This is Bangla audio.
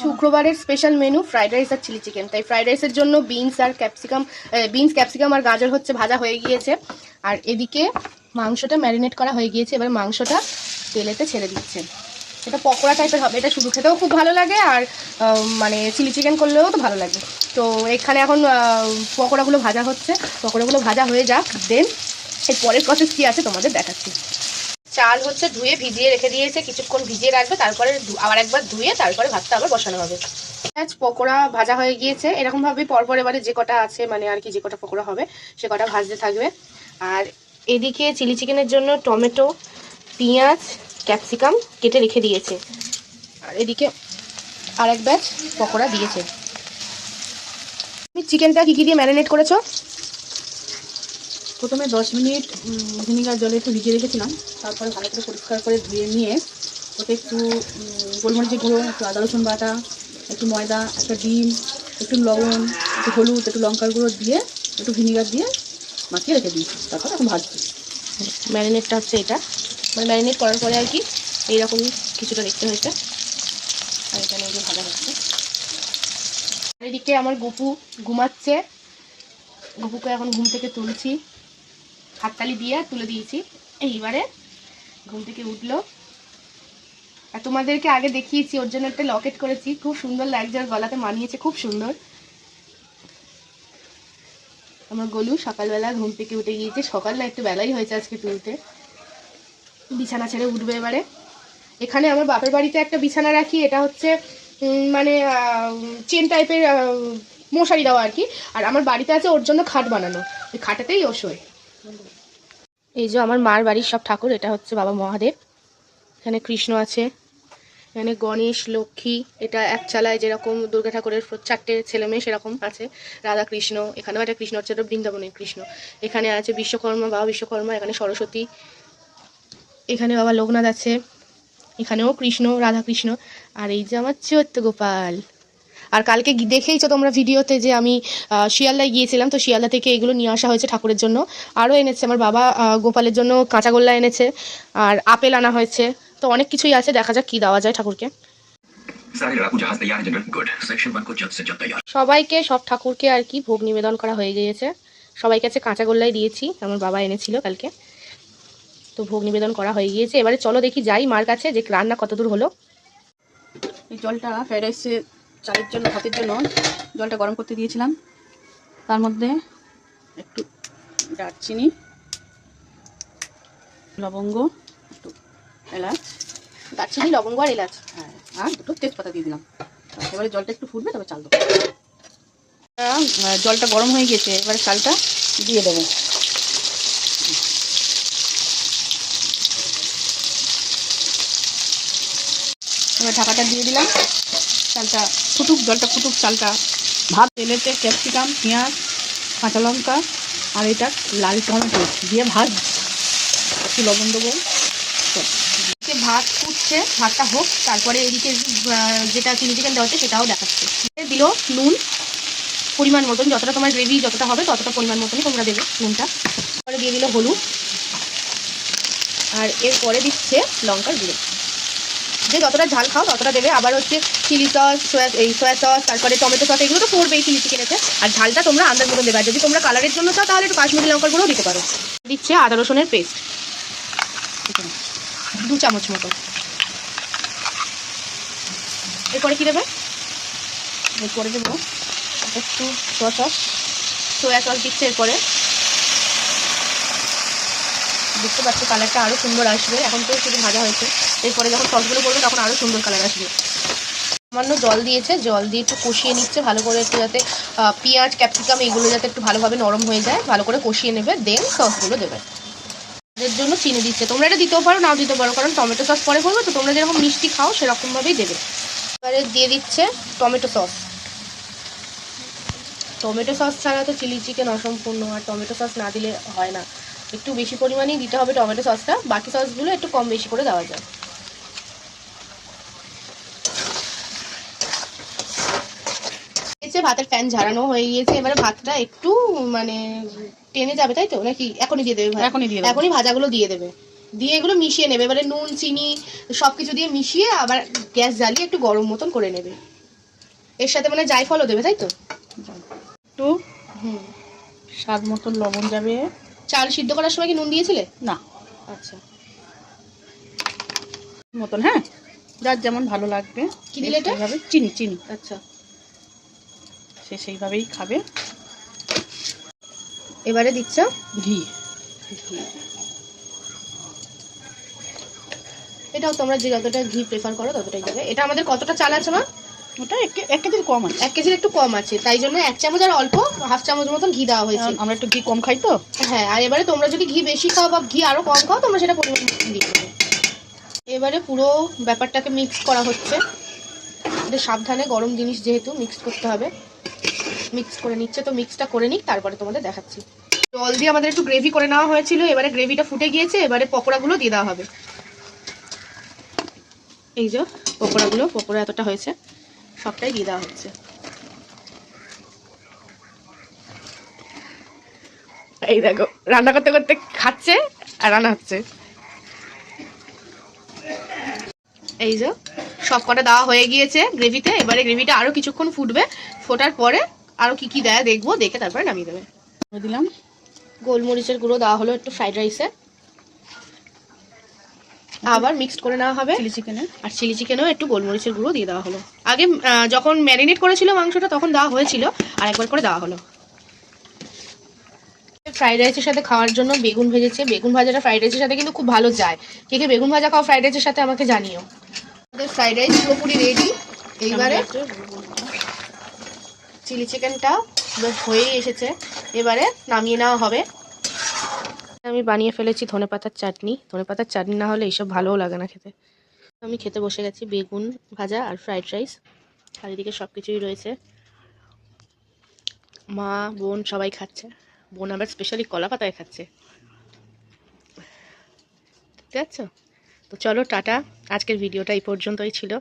শুক্রবারের স্পেশাল মেনু ফ্রাইড রাইস আর চিলি চিকেন তাই ফ্রাইড রাইসের জন্য বিনস আর ক্যাপসিকাম বিনস ক্যাপসিকাম আর গাজর হচ্ছে ভাজা হয়ে গিয়েছে। আর এদিকে মাংসটা ম্যারিনেট করা হয়ে গিয়েছে, এবার মাংসটা তেলেতে ছেড়ে দিচ্ছে। এটা পকোড়া টাইপের হবে, এটা শুধু খেতেও খুব ভালো লাগে আর মানে চিলি চিকেন করলেও তো ভালো লাগে। তো এখানে এখন পকোড়াগুলো ভাজা হচ্ছে। পকোড়াগুলো ভাজা হয়ে যাক দেন এর পরের প্রসেস কী আছে তোমাদের দেখাচ্ছি। চাল হচ্ছে ধুয়ে ভিজিয়ে রেখে দিয়েছে, কিছুক্ষণ ভিজিয়ে রাখবে, তারপরে আবার একবার ধুয়ে তারপরে ভাতটা আবার বসানো হবে। পেঁয়াজ, পকোড়া ভাজা হয়ে গিয়েছে। এরকম ভাবে পরপর এবারে যে কটা আছে মানে আর কি যে কটা পকোড়া হবে, সে কটা ভাজতে থাকবে। আর এদিকে চিলি চিকেনের জন্য টমেটো, পেঁয়াজ, ক্যাপসিকাম কেটে রেখে দিয়েছে। আর এদিকে আর এক ব্যাচ পকোড়া দিয়েছে। তুমি চিকেনটা কি কি দিয়ে ম্যারিনেট করেছ? প্রথমে দশ মিনিট ভিনিগার জলে একটু ভিজিয়ে রেখেছিলাম। তারপরে ভালো করে পরিষ্কার করে ধুয়ে নিয়ে ওতে একটু গোলমরিচের গুঁড়ো, একটু আদা রসুন বাটা, একটু ময়দা, একটা ডিম, একটু লবণ, একটু হলুদ, একটু লঙ্কার গুঁড়ো দিয়ে একটু ভিনিগার দিয়ে মাখিয়ে রেখে দিয়েছি। তারপর এখন ভাজছি। ম্যারিনেটটা হচ্ছে এটা। মানে ম্যারিনেট করার পরে আর কি এইরকমই কিছুটা দেখতে হয়েছে। আর এখানে এই যে ভাজা হচ্ছে। এদিকে আমার গপু ঘুমাচ্ছে। গপুকে এখন ঘুম থেকে তুলছি। হাততালি দিয়ে তুলে দিয়েছি। এইবারে ঘুম থেকে উঠল। আর তোমাদেরকে আগে দেখিয়েছি, ওর জন্য একটা লকেট করেছি। খুব সুন্দর লাগছে, ওর গলাতে মানিয়েছে, খুব সুন্দর। আমার গলু সকালবেলা ঘুম থেকে উঠে গিয়েছে। সকাল না একটু বেলাই হয়েছে আজকে তুলতে। বিছানা ছেড়ে উঠবে এবারে। এখানে আমার বাপের বাড়িতে একটা বিছানা রাখি, এটা হচ্ছে মানে চেন টাইপের মশারি দেওয়া আর কি। আর আমার বাড়িতে আছে ওর জন্য খাট বানানো। ওই খাটাতেই ও এই যে আমার মার বাড়ির সব ঠাকুর, এটা হচ্ছে বাবা মহাদেব। এখানে কৃষ্ণ আছে, এখানে গণেশ, লক্ষ্মী, এটা এক চালায় যেরকম দুর্গা ঠাকুরের চারটে ছেলে মেয়ে সেরকম আছে। রাধা কৃষ্ণ, এখানেও একটা কৃষ্ণ হচ্ছে বৃন্দাবনের কৃষ্ণ। এখানে আছে বিশ্বকর্মা, বাবা বিশ্বকর্মা, এখানে সরস্বতী। এখানে বাবা লোকনাথ আছে, এখানেও কৃষ্ণ, রাধা কৃষ্ণ। আর এই যে আমার চৈত্য গোপাল। আর কালকে দেখেই তো তোমরা ভিডিওতে যে আমি শিয়ালদায় গিয়েছিলাম তো শিয়ালদা থেকে এগুলো নিয়ে আসা হয়েছে ঠাকুরের জন্য। আরও এনেছে আমার বাবা গোপালের জন্য কাঁচাগোল্লা এনেছে আর আপেল আনা হয়েছে। তো অনেক কিছুই আছে দেখা যাক কী দেওয়া যায় ঠাকুরকে। সবাইকে সব ঠাকুরকে আর কি ভোগ নিবেদন করা হয়ে গিয়েছে। সবাই কাছে কাঁচাগোল্লাই দিয়েছি আমার বাবা এনেছিল কালকে। তো ভোগ নিবেদন করা হয়ে গিয়েছে। এবারে চলো দেখি যাই মার কাছে যে রান্না কতদূর হলো। জলটা ফেরেছে চালের জন্য, ভাতের জন্য জলটা গরম করতে দিয়েছিলাম। তার মধ্যে একটু দারচিনি, লবঙ্গ, একটু এলাচ। দারচিনি, লবঙ্গ আর এলাচ। হ্যাঁ আর দুটো তেজপাতা দিয়ে দিলাম। এবারে জলটা একটু ফুটবে, তবে চাল দেবো। জলটা গরম হয়ে গেছে, এবারে চালটা দিয়ে দেবো। এবার ঢাকাটা দিয়ে দিলাম। চালটা ফুটুক, জলটা ফুটুক, চালটা ভাত, তেলেতে ক্যাপসিকাম, পেঁয়াজ, কাঁচা লঙ্কা আর এটা লাল টমেটো দিয়ে ভাত একটু লবণ দেবো। ভাত ফুটছে, ভাতটা হোক, তারপরে এদিকে যেটা চিলি চিকেন দেওয়া হচ্ছে সেটাও দেখাচ্ছে। দিল নুন, পরিমাণ মতন, যতটা তোমার গ্রেভি যতটা হবে, ততটা পরিমাণ মতনই তোমরা দেবে নুনটা। তারপরে দিয়ে দিল হলুদ। আর এরপরে দিচ্ছে লঙ্কার গুঁড়ো। যে যতটা ঝাল খাও ততটা দেবে। আবার হচ্ছে চিলি সস সয়া এই সয়া সস তারপরে টমেটো সস এগুলো তো পড়বেই চিলি চিকেনেতে আর ঝালটা তোমরা আন্দাজ মতন দেবে। যদি তোমরা কালারের জন্য চাও তাহলে একটু কাশ্মীরি লঙ্কার গুঁড়ো দিতে পারো। দিচ্ছে আদা রসুনের পেস্ট দু চামচ মতো। এরপরে কী দেবে? এরপরে দেবো একটু সোয়া সস সোয়া সস দিচ্ছে এরপরে। দেখতে পাচ্ছি কালারটা আরও সুন্দর আসবে। এখন তো শুধু ভাজা হয়েছে। এরপরে যখন সসগুলো করবে তখন আরও সুন্দর কালার আসবে। সামান্য জল দিয়েছে। জল দিয়ে একটু কষিয়ে নিচ্ছে। ভালো করে একটু যাতে পেঁয়াজ, ক্যাপসিকাম এগুলো যাতে একটু ভালোভাবে নরম হয়ে যায়। ভালো করে কষিয়ে নেবে। দেন সসগুলো দেবে। এর জন্য চিনি দিচ্ছে। তোমরা এটা দিতেও পারো, নাও দিতে পারো। কারণ টমেটো সস পরে করবে তো তোমরা যেরকম মিষ্টি খাও সেরকমভাবেই দেবে। এবারে দিয়ে দিচ্ছে টমেটো সস। টমেটো সস ছাড়া তো চিলি চিকেন অসম্পূর্ণ। আর টমেটো সস না দিলে হয় না। একটু বেশি পরিমাণেই দিতে হবে টমেটো সসটা। বাকি সসগুলো একটু কম বেশি করে দেওয়া যায়। ভাতের ফ্যান ঝাড়ানো হয়ে গিয়েছে। এবারে ভাতটা একটু মানে টেনে যাবে তাই তো? নাকি? এখনই দিয়ে দেবে এখনই দিয়ে এখনই ভাজাগুলো দিয়ে দেবে। দিয়ে এগুলো মিশিয়ে নেবে। এবারে নুন চিনি সব কিছু দিয়ে মিশিয়ে আবার গ্যাস জ্বালিয়ে একটু গরম মতন করে নেবে। এর সাথে মানে জায়ফলও দেবে তাই তো? একটু হুম। স্বাদ মতন লবণ যাবে। চাল সিদ্ধ করার সময় কি নুন দিয়েছিলে? না। আচ্ছা। মতন হ্যাঁ? যার যেমন ভালো লাগবে কি দিলে এটা? সেইভাবে চিনি চিনি। আচ্ছা। সে সেইভাবেই খাবে। এবারে দিচ্ছ? ঘি। এটাও তোমরা যে যতটা ঘি প্রেফার করো ততটাই দেবে। এটা আমাদের কতটা চাল আছে মা? ওটা এক কেজির কম আছে। এক কেজির একটু কম আছে তাই জন্য এক চামচ আর অল্প হাফ চামচ মতন ঘি দেওয়া হয়েছে। আমরা একটু ঘি কম খাই তো? হ্যাঁ আর এবারে তোমরা যদি ঘি বেশি খাও বা ঘি আরও কম খাও তোমরা সেটা পরিমাণ দিয়ে দেবে। এবারে পুরো ব্যাপারটাকে মিক্স করা হচ্ছে। এটা সাবধানে গরম জিনিস যেহেতু মিক্স করতে হবে। মিক্স করে নিচ্ছে তো মিক্সটা করে নিক তারপরে তোমাদের দেখাচ্ছি। জল দিয়ে আমাদের একটু গ্রেভি করে নেওয়া হয়েছিল এবারে গ্রেভিটা ফুটে গিয়েছে এবারে পকোড়াগুলো দিয়ে দেওয়া হবে। এই যে পকোড়াগুলো পকোড়া এতটা হয়েছে। সবটাই দিয়ে দেওয়া হচ্ছে। এই দেখো রান্না করতে করতে খাচ্ছে আর রান্না হচ্ছে। এই যে সব কটা দেওয়া হয়ে গিয়েছে গ্রেভিতে এবারে গ্রেভিটা আরও কিছুক্ষণ ফুটবে ফোটার পরে আরও কি কি দেয় দেখব দেখে তারপরে নামিয়ে দেবে। দিলাম। গোলমরিচের গুঁড়ো দেওয়া হলো একটু ফ্রাইড রাইসে আবার মিক্সড করে নেওয়া হবে। চিলি চিকেনের আর চিলি চিকেনেও একটু গোলমরিচের গুঁড়ো দিয়ে দেওয়া হলো। আগে যখন ম্যারিনেট করেছিল মাংসটা তখন দেওয়া হয়েছিল। আর একবার করে দেওয়া হলো। ফ্রাইড রাইসের সাথে খাওয়ার জন্য বেগুন ভেজেছে। বেগুন ভাজাটা ফ্রাইড রাইসের সাথে কিন্তু খুব ভালো যায়। কে কে বেগুন ভাজা খাও ফ্রাইড রাইসের সাথে আমাকে জানিও। আমাদের ফ্রাইড রাইস পুরোপুরি রেডি এইবারে চিলি চিকেনটা হয়েই এসেছে। এবারে নামিয়ে নেওয়া হবে। আমি বানিয়ে ফেলেছি ধনেপাতার চাটনি। ধনেপাতার চাটনি না হলে এইসব ভালোও লাগে না খেতে। আমি খেতে বসে গেছি বেগুন ভাজা আর ফ্রাইড রাইস। আর এদিকে সব কিছুই রয়েছে। মা, বোন সবাই খাচ্ছে। বোন আবার স্পেশালি কলা পাতায় খাচ্ছে। দেখতে তো চলো টাটা। আজকের ভিডিওটা এই পর্যন্তই ছিল।